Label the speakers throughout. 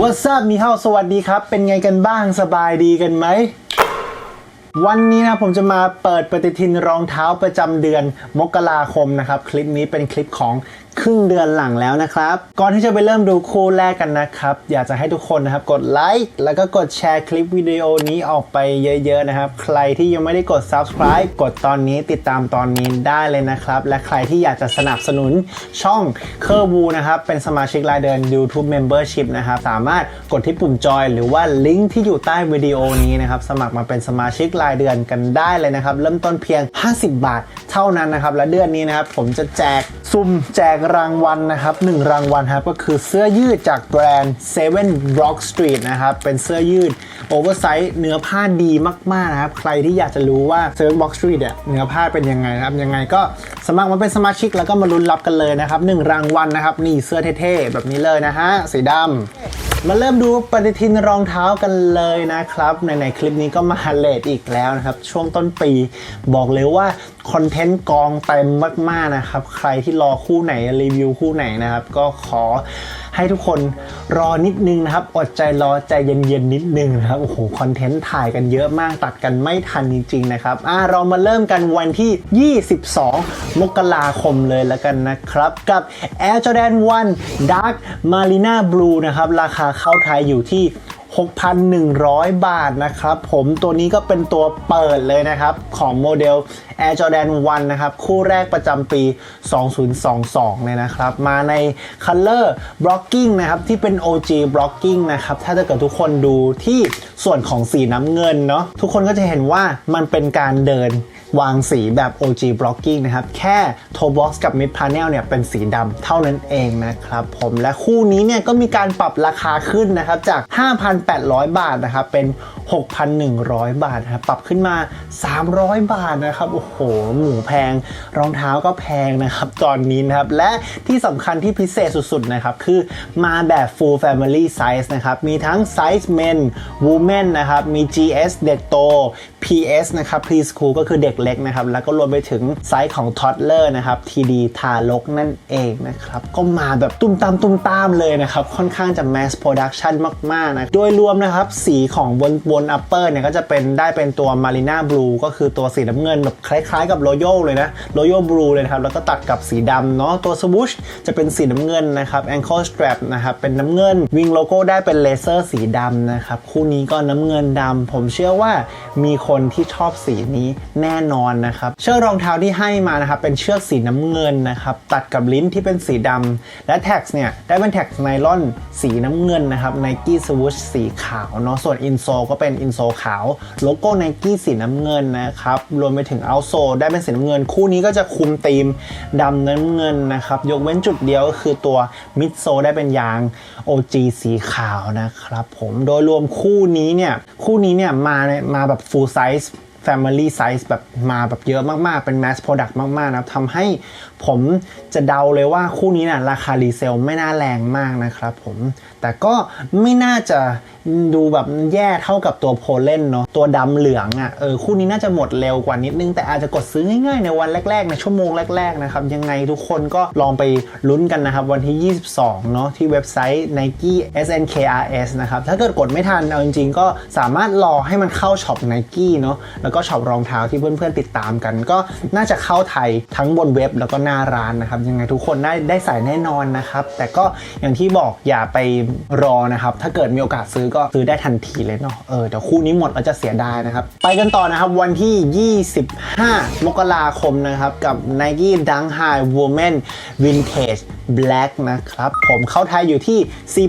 Speaker 1: ว h a t s up มีเฮาสวัสดีครับ เป็นไงกันบ้างสบายดีกันไหม วันนี้นะผมจะมาเปิดปฏิทินรองเท้าประจำเดือนมกราคมนะครับ คลิปนี้เป็นคลิปของ ครึ่งเดือนหลังแล้วนะครับ ก่อนที่จะไปเริ่มดูคู่แรกกันนะครับ อยากจะให้ทุกคนนะครับกดไลค์แล้วก็กดแชร์คลิปวิดีโอนี้ออกไปเยอะๆนะครับ ใครที่ยังไม่ได้กด subscribe กดตอนนี้ติดตามตอนนี้ได้เลยนะครับ และใครที่อยากจะสนับสนุนช่องเคอร์บูนะครับ เป็นสมาชิกรายเดือน YouTube Membership นะครับ สามารถกดที่ปุ่มจอยหรือว่าลิงก์ที่อยู่ใต้วิดีโอนี้นะครับ สมัครมาเป็นสมาชิกรายเดือนกันได้เลยนะครับ เริ่มต้นเพียง 50 บาท เท่านั้นนะครับ และเดือนนี้นะครับผมจะแจกซุ่มแจกรางวัลนะครับหนึ่งรางวัลครับก็คือเสื้อยืดจากแบรนด์ Seven Block Street นะครับเป็นเสื้อยืดโอเวอร์ไซส์เนื้อผ้าดีมากๆนะครับใครที่อยากจะรู้ว่า Seven Block Street เนี่ยเนื้อผ้าเป็นยังไงนะครับยังไงก็สมัครมาเป็นสมาชิกแล้วก็มาลุ้นรับกันเลยนะครับหนึ่งรางวัลนะครับนี่เสื้อเท่ๆแบบนี้เลยนะฮะสีดำ มาเริ่มดูปฏิทินรองเท้ากันเลยนะครับในในคลิปนี้ก็มาเลทอีกแล้วนะครับ ช่วงต้นปีบอกเลยว่าคอนเทนต์กองเต็มมากๆนะครับ ใครที่รอคู่ไหนรีวิวคู่ไหนนะครับ ก็ขอให้ทุกคนรอนิดนึงนะครับ อดใจรอใจเย็นๆนิดนึงนะครับ โอ้โห คอนเทนต์ถ่ายกันเยอะมากตัดกันไม่ทันจริงๆนะครับ อ่าเรามาเริ่มกันวันที่ 22 มกราคมเลยแล้วกันนะครับ กับ Air Jordan 1 Dark Marina Blue นะครับ ราคาเข้าไทยอยู่ที่ 6,100 บาทนะครับ ผมตัวนี้ก็เป็นตัวเปิดเลยนะครับ ของโมเดล Air Jordan 1 นะครับ คู่แรกประจำปี 2022 เลยนะครับ มาใน Color Blocking นะครับ ที่เป็น OG Blocking นะครับ ถ้าจะเกิดทุกคนดูที่ส่วนของสีน้ำเงินเนาะทุกคนก็จะเห็นว่ามันเป็นการเดิน วางสีแบบ OG Blocking นะครับ แค่ Toe Box กับ Mid Panel เนี่ยเป็นสีดำเท่านั้นเองนะครับผมและคู่นี้เนี่ยก็มีการปรับราคาขึ้นนะครับจาก 5,800 บาทนะครับเป็น 6,100 บาทครับปรับขึ้นมา 300 บาทนะครับ โอ้โห หมูแพง รองเท้าก็แพงนะครับ ตอนนี้นะครับ และที่สำคัญที่พิเศษสุดๆนะครับ คือมาแบบ full family size นะครับ มีทั้ง size men women นะครับ มี GS เด็กโต PS นะครับ preschool ก็คือเด็กเล็กนะครับ แล้วก็รวมไปถึงไซส์ของ toddler นะครับ TD ทารกนั่นเองนะครับ ก็มาแบบตุ้มตามตุ้มตามเลยนะครับ ค่อนข้างจะ mass production มากๆนะ โดยรวมนะครับ สีของบนบน upper เนี่ยก็จะเป็นได้เป็นตัว marina blue ก็คือตัวสีน้ำเงินแบบคล้ายๆกับ royal เลยนะ royal blue เลยนะครับแล้วก็ตัดกับสีดำเนาะตัว swoosh จะเป็นสีน้ำเงินนะครับ ankle strap นะครับเป็นน้ำเงิน wing logo ได้เป็นเลเซอร์สีดำนะครับคู่นี้ก็น้ำเงินดำผมเชื่อว่ามีคนที่ชอบสีนี้แน่นอนนะครับเชือกรองเท้าที่ให้มานะครับเป็นเชือกสีน้ำเงินนะครับตัดกับลิ้นที่เป็นสีดำและแท็กเนี่ยได้เป็นแท็กไนลอนสีน้ำเงินนะครับ Nike Swoosh สีขาวเนาะส่วนอินโซก็เป็นอินโซขาว โลโก้ Nike สีน้ำเงินนะครับ รวมไปถึงเอาโซได้เป็นสีน้ำเงิน คู่นี้ก็จะคุมธีมดำน้ำเงินนะครับ ยกเว้นจุดเดียวก็คือตัวมิดโซได้เป็นยาง OG สีขาวนะครับผมโดยรวมคู่นี้เนี่ย คู่นี้เนี่ยมามาแบบ full size Family Size แบบมาแบบเยอะมาก ๆ เป็น Mass Product มาก ๆ นะครับทำให้ ผมจะเดาเลยว่าคู่นี้นะราคารีเซลไม่น่าแรงมากนะครับผม แต่ก็ไม่น่าจะดูแบบแย่เท่ากับตัวโพเล่นเนาะตัวดำเหลืองอะ่ะเออคู่นี้น่าจะหมดเร็วกว่านิดนึง แต่อาจจะกดซื้อง่ายๆในวันแรกๆ ในชั่วโมงแรกๆนะครับยังไงทุกคนก็ลองไปลุ้นกันนะครับ วันที่ 22 เนาะที่เว็บไซต์ Nike SNKRS นะครับ ถ้าเกิดกดไม่ทัน เอาจริงๆ ก็สามารถรอให้มันเข้าช็อป Nike เนาะแล้วก็ช็อปรองเท้าที่เพื่อนๆติดตามกัน ก็น่าจะเข้าไทยทั้งบนเว็บแล้วก็หน้าร้านนะครับ ยังไงทุกคนได้ได้ใส่แน่นอนนะครับ แต่ก็อย่างที่บอกอย่าไปรอนะครับ ถ้าเกิดมีโอกาสซื้อก็ซื้อได้ทันทีเลยเนาะเออเดี๋ยวคู่นี้หมดแล้วจะเสียดายนะครับ ไปกันต่อนะครับวันที่ 25 มกราคมนะครับ กับ Nike Dunk High Women Vintage Black นะครับ ผมเข้าไทยอยู่ที่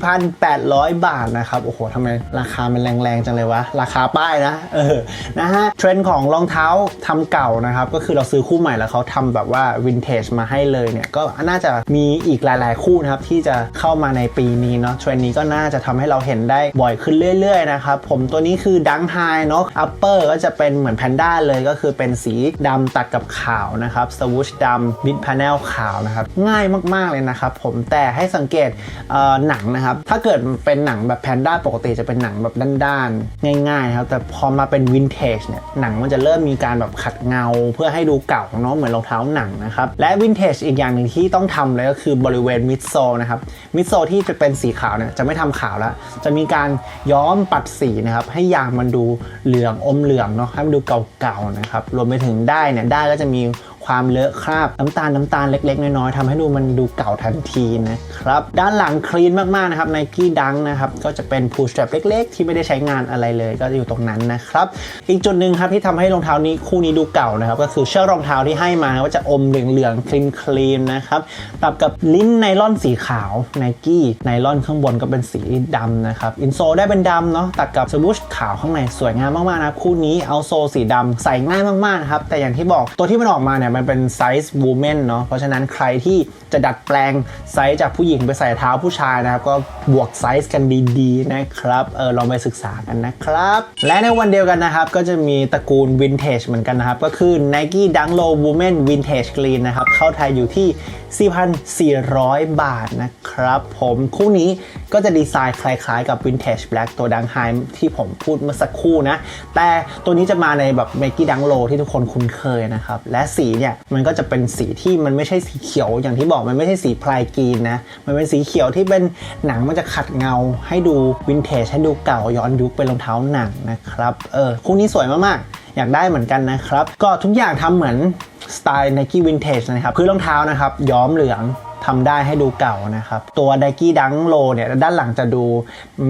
Speaker 1: 4,800 บาทนะครับ โอ้โหทำไมราคามันแรงๆจังเลยวะ ราคาป้ายนะ เออ นะฮะ เทรนด์ของรองเท้าทำเก่านะครับ ก็คือเราซื้อคู่ใหม่แล้วเขาทำแบบว่าวินเทจมาให้เลยเนี่ยก็น่าจะมีอีกหลาย ๆ คู่นะครับที่จะเข้ามาในปีนี้เนาะเทรนด์นี้ก็น่าจะทำให้เราเห็นได้บ่อยขึ้นเรื่อย ๆ นะครับ ผมตัวนี้คือดังไฮเนาะอัปเปอร์ก็จะเป็นเหมือนแพนด้าเลยก็คือเป็นสีดำตัดกับขาวนะครับสวูชดำมิดพาเนลขาวนะครับง่ายมาก ๆ เลยนะครับผมแต่ให้สังเกตเอ่อหนังนะครับถ้าเกิดเป็นหนังแบบแพนด้าปกติจะเป็นหนังแบบด้านๆง่ายๆครับแต่พอมาเป็นวินเทจเนี่ยหนังมันจะเริ่มมีการแบบขัดเงาเพื่อให้ดูเก่าเนาะเหมือนรองเท้าหนังนะครับและวินเทจอีกอย่างหนึ่งที่ต้องทำเลยก็คือบริเวณมิดโซนะครับ มิดโซที่จะเป็นสีขาวเนี่ยจะไม่ทำขาวแล้ว จะมีการย้อมปัดสีนะครับ ให้ยางมันดูเหลืองอมเหลืองเนาะให้มันดูเก่าๆนะครับ รวมไปถึงได้เนี่ยได้ก็จะมี ความเลอะคราบน้ำตาลน้ำตาลเล็ก ๆ น้อยๆทำให้ดูมันดูเก่าทันทีนะครับ ด้านหลังคลีนมากๆนะครับ Nike Dunk นะครับก็จะเป็น pull strap เล็ก ๆ ที่ไม่ได้ใช้งานอะไรเลย ก็จะอยู่ตรงนั้นนะครับ อีกจุดหนึ่งครับที่ทำให้รองเท้านี้คู่นี้ดูเก่านะครับ ก็คือเชือกรองเท้าที่ให้มาว่าจะอมเหลืองๆคลีนคลีนะครับตับกับลิ้นไนล่อนสีขาว Nike ไนล่อนข้างบนก็เป็นสีดำนะครับอินโซได้เป็นดำเนาะตัดกับสบูชขาวข้างในสวยงามมากๆนะคู่นี้เอาโซสีดำใส่ง่ายมากๆนะครับแต่อย่างที่บอกตัวที่มันออกมาเนี่ยมันเป็นไซส์วูแมนเนาะเพราะฉะนั้นใครที่จะดัดแปลงไซส์จากผู้หญิงไปใส่เท้าผู้ชายนะครับ ก็บวกไซส์กันดีๆนะครับเออลองไปศึกษากันนะครับ และในวันเดียวกันนะครับ ก็จะมีตระกูลวินเทจเหมือนกันนะครับ ก็คือ Nike Dunk Low Women Vintage Green นะครับ เข้าไทยอยู่ที่ 4,400 บาทนะครับ ผมคู่นี้ก็จะดีไซน์คล้ายๆกับ Vintage Black ตัวดังไฮที่ผมพูดเมื่อสักครู่นะ แต่ตัวนี้จะมาในแบบ Nike Dunk Low ที่ทุกคนคุ้นเคยนะครับ และสีเนี่ยมันก็จะเป็นสีที่มันไม่ใช่สีเขียว อย่างที่บอกมันไม่ใช่สีพลายกรีนนะ มันเป็นสีเขียวที่เป็นหนังมันจะขัดเงาให้ดูวินเทจให้ดูเก่าย้อนยุคเป็นรองเท้าหนังนะครับ เออคู่นี้สวยมากๆอยากได้เหมือนกันนะครับ ก็ทุกอย่างทำเหมือนสไตล์ Nike Vintage นะครับ คือรองเท้านะครับ ย้อมเหลือง ทำได้ให้ดูเก่านะครับ ตัว Nike Dunk Low เนี่ยด้านหลังจะดู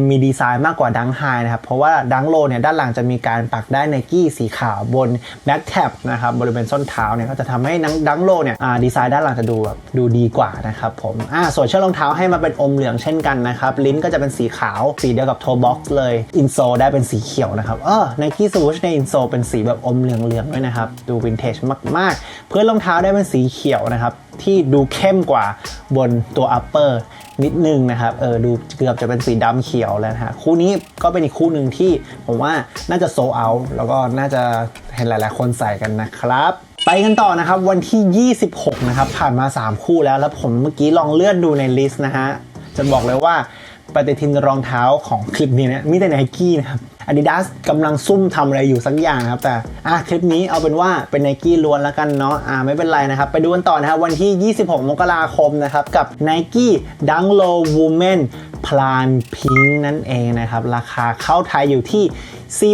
Speaker 1: มีดีไซน์มากกว่า Dunk High นะครับ เพราะว่า Dunk Low เนี่ยด้านหลังจะมีการปักได้ Nike สีขาวบน Back Cap นะครับบริเวณส้นเท้าเนี่ยก็จะทำให้ Dunk Low เนี่ยดีไซน์ด้านหลังจะดูแบบดูดีกว่านะครับผมอ่าส่วนเชือกรองเท้าให้มาเป็นอมเหลืองเช่นกันนะครับลิ้นก็จะเป็นสีขาวสีเดียวกับ Toe Box เลยอินโซได้เป็นสีเขียวนะครับเออ Nike Swoosh ในอินโซเป็นสีแบบอมเหลืองๆด้วยนะครับดูวินเทจมาก ๆ เพื่อนรองเท้าได้เป็นสีเขียวนะครับที่ดูเข้มกว่าบนตัว upper นิดนึงนะครับ เออดูเกือบจะเป็นสีดำเขียวแล้วนะฮะ คู่นี้ก็เป็นอีกคู่หนึ่งที่ผมว่าน่าจะโซเอาแล้วก็น่าจะเห็นหลาย ๆ คนใส่กันนะครับ ไปกันต่อนะครับวันที่ 26 นะครับ ผ่านมา 3 คู่แล้ว แล้วผมเมื่อกี้ลองเลื่อนดูในลิสต์นะฮะ จะบอกเลยว่าปฏิทินรองเท้าของคลิปนี้เนี่ยมีแต่ไนกี้นะครับ Adidas กำลังซุ่มทำอะไรอยู่สักอย่างครับ แต่อะคลิปนี้เอาเป็นว่าเป็นไนกี้ล้วนแล้วกันเนาะอ่าไม่เป็นไรนะครับ ไปดูกันต่อนะครับวันที่ 26 มกราคมนะครับกับ Nike Dunk Low Women Plan Pink นั่นเองนะครับ ราคาเข้าไทยอยู่ที่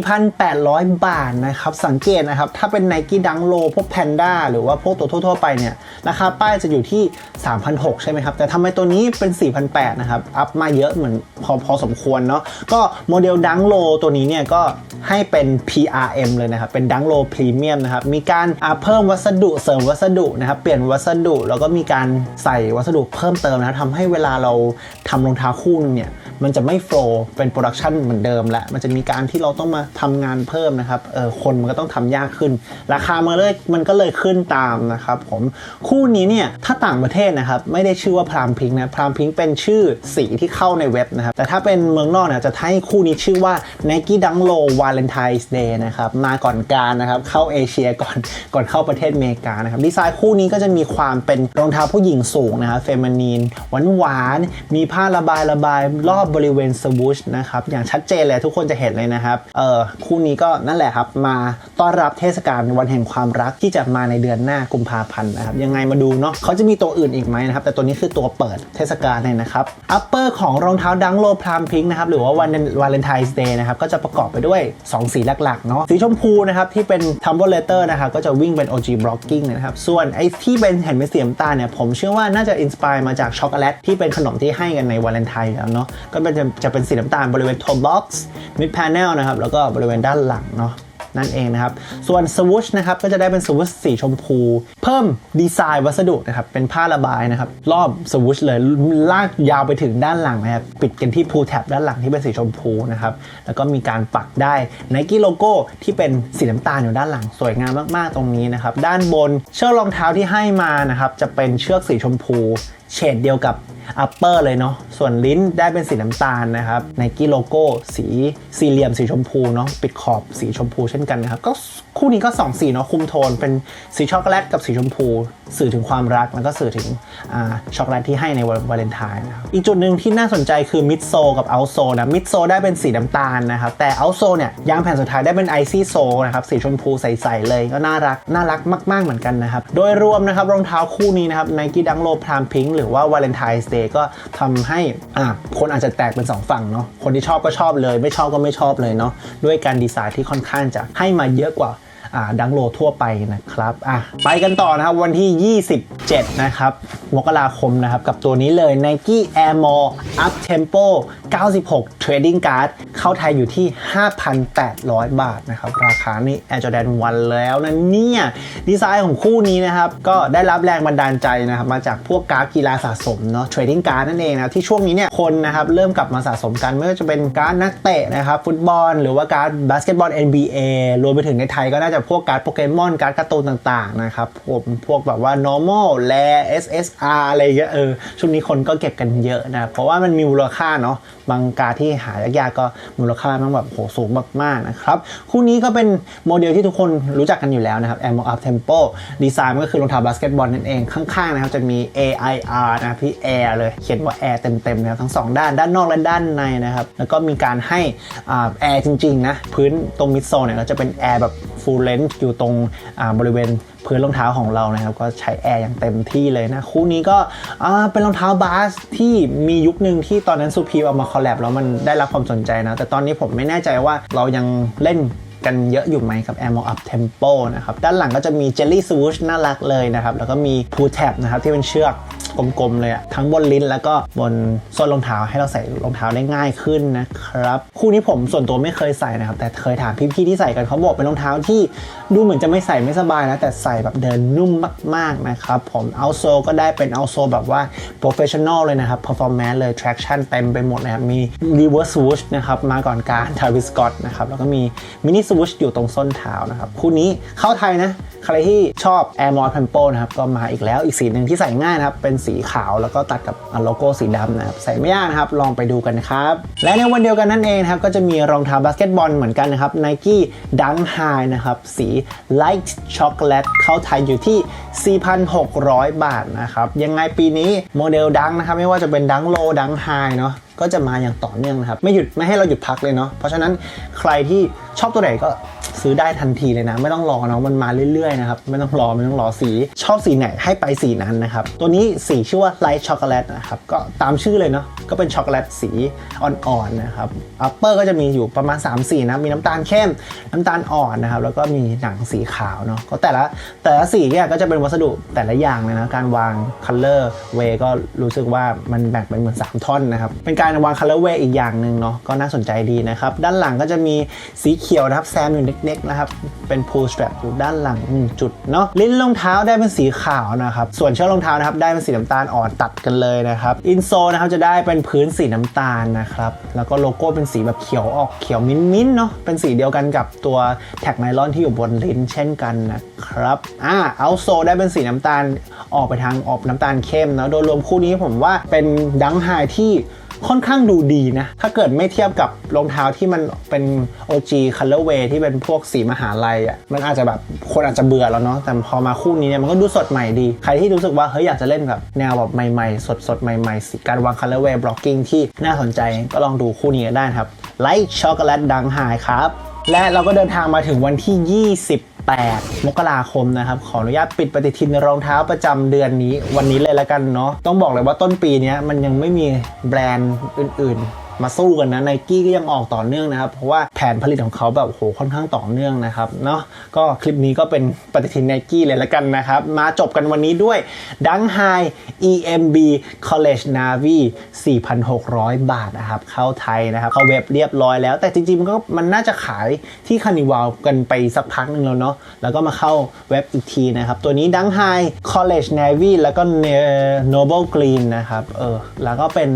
Speaker 1: 4,800 บาทนะครับ สังเกตนะครับ ถ้าเป็น Nike Dunk Low พวก Panda หรือว่าพวกตัวทั่วๆไปเนี่ย ราคาป้ายจะอยู่ที่ 3,600 ใช่ไหมครับ แต่ทำไมตัวนี้เป็น 4,800 นะครับ อัพมาเยอะเหมือนพอพอสมควรเนาะก็โมเดล Dunk Low ตัวนี้เนี่ยก็ให้เป็น PRM เลยนะครับ เป็น Dunk Low Premium นะครับ มีการเพิ่มวัสดุเสริมวัสดุนะครับ เปลี่ยนวัสดุแล้วก็มีการใส่วัสดุเพิ่มเติมนะทำให้เวลาเราทำรองเท้าคู่นึงเนี่ย มันจะไม่โฟล์เป็นโปรดักชันเหมือนเดิมแล้วมันจะมีการที่เราต้องมาทำงานเพิ่มนะครับเออคนมันก็ต้องทำยากขึ้น ราคามันเลยมันก็เลยขึ้นตามนะครับผมคู่นี้เนี่ยถ้าต่างประเทศนะครับไม่ได้ชื่อว่าพรามพิงนะพรามพิงเป็นชื่อสีที่เข้าในเว็บนะครับแต่ถ้าเป็นเมืองนอกเนี่ยจะให้คู่นี้ชื่อว่า Nike Dunk Low Valentine's Day นะครับมาก่อนการนะครับเข้าเอเชียก่อนก่อนเข้าประเทศอเมริกานะครับดีไซน์คู่นี้ก็จะมีความเป็นรองเท้าผู้หญิงสูงนะครับเฟมินีนหวานหวานมีผ้าระบายระบายรอบบริเวณสวูชนะครับอย่างชัดเจนเลยทุกคนจะเห็นเลยนะครับเออคู่นี้ก็นั่นแหละครับมาต้อนรับเทศกาลวันแห่งความรักที่จะมาในเดือนหน้ากุมภาพันธ์นะครับยังไงมาดูเนาะเขาจะมีตัวอื่นอีกไหมนะครับแต่ตัวนี้คือตัวเปิดเทศกาลเลยนะครับอัปเปอร์ของรองเท้าดังโลพรามพิงนะครับหรือว่าวันวาเลนไทน์สเดย์นะครับก็จะประกอบไปด้วย 2 สีหลักๆเนาะสีชมพูนะครับที่เป็น Tumble Letter นะครับก็จะวิ่งเป็น OG Blocking นะครับส่วนไอ้ที่เป็นเห็นเป็นสีน้ำตาลเนี่ยผมเชื่อว่าน่าจะอินสปายมาจากช็อกโกแลตที่เป็นขนมที่ให้กันในวาเลนไทน์แล้วเนาะก็เป็นจะจะเป็นสีน้ำตาลบริเวณ toe box mid panel นะครับ แล้วก็บริเวณด้านหลังเนาะนั่นเองนะครับ ส่วนสวูชนะครับก็จะได้เป็นสวูชสีชมพู เพิ่มดีไซน์วัสดุนะครับ เป็นผ้าระบายนะครับ รอบสวูชเลยลากยาวไปถึงด้านหลังนะครับ ปิดกันที่พูแท็บด้านหลังที่เป็นสีชมพูนะครับ แล้วก็มีการปักได้ n นกี้โลโก้ที่เป็นสีน้ำตาลอยู่ด้านหลัง สวยงามมากๆตรงนี้นะครับ ด้านบนเชือกรองเท้าที่ให้มานะครับ จะเป็นเชือกสีชมพู เฉดเดียวกับ upper เลยเนาะ ส่วนลิ้นได้เป็นสีน้ำตาลนะครับไนกี้โลโก้สีสี่เหลี่ยมสีชมพูเนาะปิดขอบสีชมพูเช่นกันนะครับก็คู่นี้ก็สองสีเนาะคุมโทน เป็นสีช็อกโกแลตกับสีชมพู สื่อถึงความรักแล้วก็สื่อถึงอ่าช็อกโกแลตที่ให้ในวันวาเลนไทน์นะครับอีกจุดหนึ่งที่น่าสนใจคือมิดโซกับเอาโซนะมิดโซได้เป็นสีน้ำตาลนะครับแต่เอาโซเนี่ยยางแผ่นสุดท้ายได้เป็นไอซี่โซนะครับสีชมพูใสๆเลยก็น่ารักน่ารักมาก ๆเหมือนกันนะครับโดยรวมนะครับรองเท้าคู่นี้นะครับ Nike Dunk Low Prime Pink หรือว่า Valentine's Day ก็ทำให้อ่าคนอาจจะแตกเป็น 2 ฝั่งเนาะคนที่ชอบก็ชอบเลย ไม่ชอบก็ไม่ชอบเลยเนาะด้วยการดีไซน์ที่ค่อนข้างจะให้มาเยอะกว่า ดังโลทั่วไปนะครับอะไปกันต่อนะครับวันที่ 27 นะครับมกราคมนะครับ กับตัวนี้เลย Nike Air More Up Tempo 96 Trading Card เข้าไทยอยู่ที่ 5,800 บาทนะครับราคานี่ Air Jordan 1 แล้วนะเนี่ย ดีไซน์ของคู่นี้นะครับ ก็ได้รับแรงบันดาลใจนะครับ มาจากพวกการ์ดกีฬาสะสมเนาะ Trading Card นั่นเองนะที่ช่วงนี้เนี่ยคนนะครับ เริ่มกลับมาสะสมกันไม่ว่าจะเป็นการ์ดนักเตะนะครับฟุตบอล หรือว่าการ์ดบาสเกตบอล NBA รวมไปถึงในไทยก็น่าจะพวกการ์ดโปเกมอนการ์ดการ์ตูนต่างๆนะครับผมพวกแบบว่า normal แล SSR อะไรเงี้ยเออช่วงนี้คนก็เก็บกันเยอะนะเพราะว่ามันมีมูลค่าเนาะ บางกาที่หายากๆก็มูลค่ามันแบบโหสูงมากๆนะครับคู่นี้ก็เป็นโมเดลที่ทุกคนรู้จักกันอยู่แล้วนะครับ Air Up Tempo ดีไซน์มันก็คือรองเท้าบาสเกตบอลนั่นเองข้างๆนะครับจะมี AIR นะครับที่ Air เลยเขียนว่า Air เต็มๆนะครับทั้งสองด้านด้านนอกและด้านในนะครับแล้วก็มีการให้อ่าแอร์จริงๆนะพื้นตรงมิดโซนเนี่ยก็จะเป็นแอร์แบบ full length อยู่ตรงบริเวณพื้นรองเท้าของเรานะครับก็ใช้แอร์อย่างเต็มที่เลยนะ คู่นี้ก็เป็นรองเท้าบาสที่มียุคหนึ่งที่ตอนนั้นซูพีเอามาคอลแลบแล้วมันได้รับความสนใจนะ แต่ตอนนี้ผมไม่แน่ใจว่าเรายังเล่น กันเยอะอยู่ไหมกับ Air Mo Up Tempo นะครับ ด้านหลังก็จะมี Jelly Swoosh น่ารักเลยนะครับ แล้วก็มี Pull Tab นะครับที่เป็นเชือกกลมๆเลยอะทั้งบนลิ้นแล้วก็บนส้นรองเท้าให้เราใส่รองเท้าได้ง่ายขึ้นนะครับ คู่นี้ผมส่วนตัวไม่เคยใส่นะครับ แต่เคยถามพี่ๆที่ใส่กันเขาบอกเป็นรองเท้าที่ดูเหมือนจะไม่ใส่ไม่สบายนะ แต่ใส่แบบเดินนุ่มมากๆนะครับผมเอาโซก็ได้เป็นเอาโซแบบว่า professional เลยนะครับ performance เลย traction เต็มไปหมดนะครับมี reverse swoosh นะครับมาก่อนการ Travis Scott นะครับแล้วก็มี mini swoosh อยู่ตรงส้นเท้านะครับคู่นี้เข้าไทยนะใครที่ชอบ Air More Tempo นะครับก็มาอีกแล้วอีกสีหนึ่งที่ใส่ง่ายนะครับ เป็นสีขาวแล้วก็ตัดกับโลโก้สีดำนะครับ ใส่ไม่ยากนะครับ ลองไปดูกันครับ และในวันเดียวกันนั่นเองครับก็จะมีรองเท้าบาสเกตบอลเหมือนกันนะครับ Nike Dunk High นะครับ สี Light Chocolate เข้าไทยอยู่ที่ 4,600 บาทนะครับ ยังไงปีนี้โมเดลดังนะครับ ไม่ว่าจะเป็นดังโลดังไฮเนาะ ก็จะมาอย่างต่อเนื่องนะครับ ไม่หยุดไม่ให้เราหยุดพักเลยเนาะเพราะฉะนั้นใครที่ชอบตัวไหนก็ ซื้อได้ทันทีเลยนะ ไม่ต้องรอเนาะมันมาเรื่อยๆนะครับไม่ต้องรอไม่ต้องรอสี ชอบสีไหนให้ไปสีนั้นนะครับ ตัวนี้สีชื่อว่าไลท์ช็อกโกแลตนะครับก็ตามชื่อเลยเนาะก็เป็นช็อกโกแลตสีอ่อนๆนะครับอัปเปอร์ก็จะมีอยู่ประมาณ 3 สีนะมีน้ำตาลเข้มน้ำตาลอ่อนนะครับแล้วก็มีหนังสีขาวเนาะก็แต่ละแต่ละสีเนี่ยก็จะเป็นวัสดุแต่ละอย่างเลยนะการวางคัลเลอร์เวก็รู้สึกว่ามันแบ่งเป็นเหมือน 3 ท่อนนะครับเป็นการวางคัลเลอร์เวอีกอย่างหนึ่งเนาะก็น่าสนใจดีนะครับด้านหลังก็จะมีสีเขียวนะครับแซมอยู่ล็กๆนะครับ เป็นพูลส t ตร p อยู่ด้านหลังหนึ่งจุดเนาะลิ้นรองเท้าได้เป็นสีขาวนะครับ ส่วนเชือกรองเท้านะครับได้เป็นสีน้ำตาลอ่อนตัดกันเลยนะครับอินโซนะครับจะได้เป็นพื้นสีน้ำตาลนะครับแล้วก็โลโก้เป็นสีแบบเขียวออกเขียวมิ้นๆเนาะเป็นสีเดียวกันกับตัวแท็กไนลอนที่อยู่บนลิ้นเช่นกันนะครับอ่าเอาโซได้เป็นสีน้ำตาลออกไปทางออกน้ำตาลเข้มเนาะโดยรวมคู่นี้ผมว่าเป็นดังไฮที่ ค่อนข้างดูดีนะ ถ้าเกิดไม่เทียบกับรองเท้าที่มันเป็น OG Colorway ที่เป็นพวกสีมหาลัยอะมันอาจจะแบบคนอาจจะเบื่อแล้วเนาะแต่พอมาคู่นี้เนี่ยมันก็ดูสดใหม่ดี ใครที่รู้สึกว่าเฮ้ยอยากจะเล่นแบบแนวแบบใหม่ๆ สดๆ ใหม่ๆสีการวาง Colorway blocking ที่น่าสนใจก็ลองดูคู่นี้ก็ได้ครับ Light Chocolate ดังหายครับและเราก็เดินทางมาถึงวันที่ 8 มกราคมนะครับ ขออนุญาตปิดปฏิทินรองเท้าประจำเดือนนี้วันนี้เลยแล้วกันเนาะต้องบอกเลยว่าต้นปีนี้มันยังไม่มีแบรนด์อื่นๆ มาสู้กันนะไนกี้ก็ยังออกต่อเนื่องนะครับ เพราะว่าแผนผลิตของเขาแบบโหค่อนข้างต่อเนื่องนะครับเนาะก็คลิปนี้ก็เป็นปฏิทินไนกี้เลยล้วกันนะครับ มาจบกันวันนี้ด้วยดังไฮ EMB College Navy 4,600 บาทนะครับเข้าไทยนะครับเข้าเว็บเรียบร้อยแล้ว แต่จริงๆมันก็มันน่าจะขายที่คานิวาลกันไปสักพักหนึ่งแล้วเนาะแล้วก็มาเข้าเว็บอีกทีนะครับ ตัวนี้ดังไฮ College Navy แล้วก็ Noble Green นะครับเออแล้วก็เป็น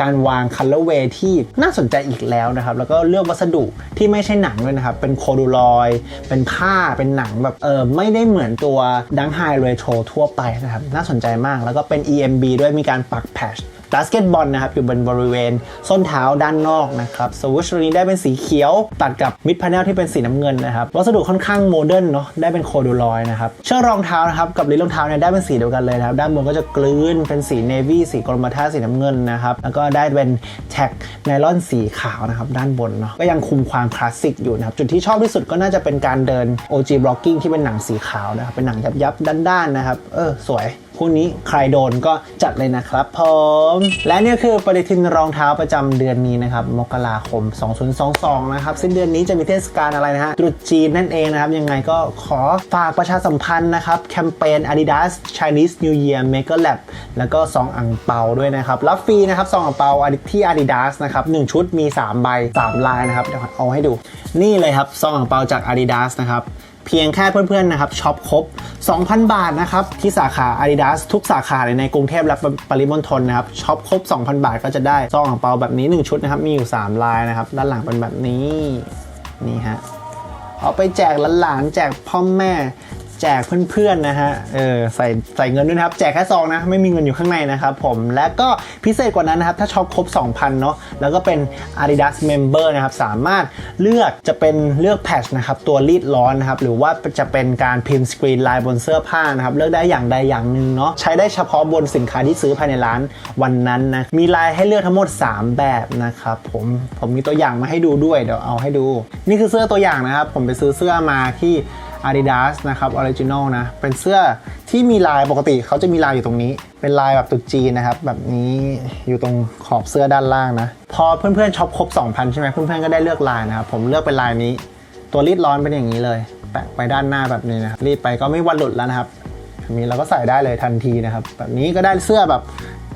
Speaker 1: การวาง colorway ที่น่าสนใจอีกแล้วนะครับ แล้วก็เลือกวัสดุที่ไม่ใช่หนังด้วยนะครับ เป็นโคดูลอย เป็นผ้าเป็นหนังแบบเออไม่ได้เหมือนตัวดังไฮเรโทรทั่วไปนะครับ น่าสนใจมากแล้วก็เป็น EMB ด้วยมีการปักแพช บาสเกตบอลนะครับอยู่บนบริเวณส้นเท้าด้านนอกนะครับสวูชตัวนี้ได้เป็นสีเขียวตัดกับมิดพาเนลที่เป็นสีน้ำเงินนะครับวัสดุค่อนข้างโมเดิร์นเนาะได้เป็นโคดูลอยนะครับเชือกรองเท้านะครับกับลิ้นรองเท้าเนี่ยได้เป็นสีเดียวกันเลยนะครับด้านบนก็จะกลืนเป็นสีเนวี่สีกรมท่าสีน้ำเงินนะครับแล้วก็ได้เป็นแท็กไนลอนสีขาวนะครับด้านบนเนาะก็ยังคุมความคลาสสิกอยู่นะครับจุดที่ชอบที่สุดก็น่าจะเป็นการเดิน OG blocking ที่เป็นหนังสีขาวนะครับเป็นหนังยับๆด้านๆนะครับเออสวยพวกนี้ใครโดนก็จัดเลยนะครับผมและนี่คือปฏิทินรองเท้าประจำเดือนนี้นะครับมกราคม 2022 นะครับสิ้นเดือนนี้จะมีเทศกาลอะไรนะฮะตรุษจีนนั่นเองนะครับ ยังไงก็ขอฝากประชาสัมพันธ์นะครับ แคมเปญ Adidas Chinese New Year Maker Lab แล้วก็ซองอังเปาด้วยนะครับ รับฟรีนะครับซองอังเปาที่ Adidas นะครับ1ชุดมี 3 ใบ 3 ลายนะครับเดี๋ยวเอาให้ดู นี่เลยครับซองอังเปาจาก Adidas นะครับ เพียงแค่เพื่อนๆนะครับช็อปครบ 2,000 บาทนะครับที่สาขา Adidas ทุกสาขาเลยในกรุงเทพและปริมณฑลนะครับช็อปครบ 2,000 บาทก็จะได้ซองของเปาแบบนี้ 1 ชุดนะครับมีอยู่ 3 ลายนะครับด้านหลังเป็นแบบนี้นี่ฮะเอาไปแจกหลานๆแจกพ่อแม่ แจกเพื่อนๆนะฮะเออใส่ใส่เงินด้วยนะครับ แจกแค่ซองนะ ไม่มีเงินอยู่ข้างในนะครับผมและก็พิเศษกว่านั้นนะครับ ถ้าช็อปครบ 2,000 เนาะแล้วก็เป็น Adidas Member นะครับ สามารถเลือกจะเป็นเลือกแพทชนะครับ ตัวรีดร้อนนะครับ หรือว่าจะเป็นการพิมพ์สกรีนลายบนเสื้อผ้านะครับ เลือกได้อย่างใดอย่างหนึ่งเนาะใช้ได้เฉพาะบนสินค้าที่ซื้อภายในร้านวันนั้นนะมีลายให้เลือกทั้งหมด 3 แบบนะครับผมผมมีตัวอย่างมาให้ดูด้วยเดี๋ยวเอาให้ดู นี่คือเสื้อตัวอย่างนะครับ ผมไปซื้อเสื้อมาที่ Adidas นะครับ Original นะ เป็นเสื้อที่มีลายปกติเขาจะมีลายอยู่ตรงนี้ เป็นลายแบบตุกจีนนะครับ แบบนี้อยู่ตรงขอบเสื้อด้านล่างนะ พอเพื่อนๆช็อปครบ 2,000 ใช่ไหมเพื่อนๆก็ได้เลือกลายนะครับ ผมเลือกเป็นลายนี้ ตัวรีดร้อนเป็นอย่างนี้เลย แปะไปด้านหน้าแบบนี้นะรีดไปก็ไม่วันหลุดแล้วนะครับแบบนี้เราก็ใส่ได้เลยทันทีนะครับ แบบนี้ก็ได้เสื้อแบบ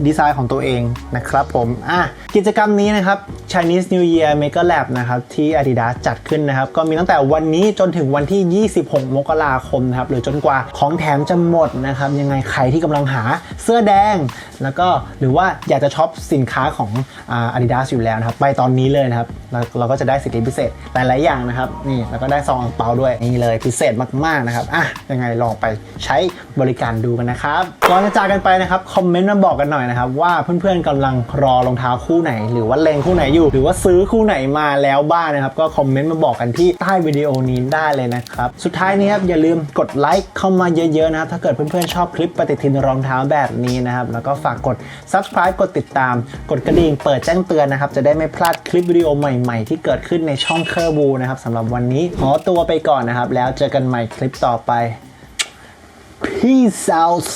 Speaker 1: ดีไซน์ของตัวเองนะครับผมอะกิจกรรมนี้นะครับ Chinese New Year Maker Lab นะครับที่ Adidas จัดขึ้นนะครับ ก็มีตั้งแต่วันนี้จนถึงวันที่ 26 มกราคมนะครับ หรือจนกว่าของแถมจะหมดนะครับ ยังไงใครที่กำลังหาเสื้อแดง แล้วก็หรือว่าอยากจะช็อปสินค้าของอา Adidas อยู่แล้วนะครับ ไปตอนนี้เลยนะครับเราเราก็จะได้สิทธิพิเศษหลาย ๆ อย่างนะครับ นี่แล้วก็ได้ซองอังเปาด้วย นี่เลยพิเศษมาก ๆ นะครับอะยังไงลองไปใช้บริการดูกันนะครับก่อนจะจากกันไปนะครับคอมเมนต์มาบอกกันหน่อยนะครับว่าเพื่อนๆกำลังรอรองเท้าคู่ไหน หรือว่าเลงคู่ไหนอยู่ หรือว่าซื้อคู่ไหนมาแล้วบ้างนะครับ ก็คอมเมนต์มาบอกกันที่ใต้วิดีโอนี้ได้เลยนะครับสุดท้ายนี้ครับอย่าลืมกดไลค์เข้ามาเยอะๆนะครับถ้าเกิดเพื่อนๆชอบคลิปปฏิทินรองเท้าแบบนี้นะครับแล้วก็ฝากกด subscribe กดติดตาม กดกระดิ่งเปิดแจ้งเตือนนะครับจะได้ไม่พลาดคลิปวิดีโอใหม่ๆ ที่เกิดขึ้นในช่องเคอร์บูนะครับสำหรับวันนี้ขอตัวไปก่อนนะครับ แล้วเจอกันใหม่คลิปต่อไป peace out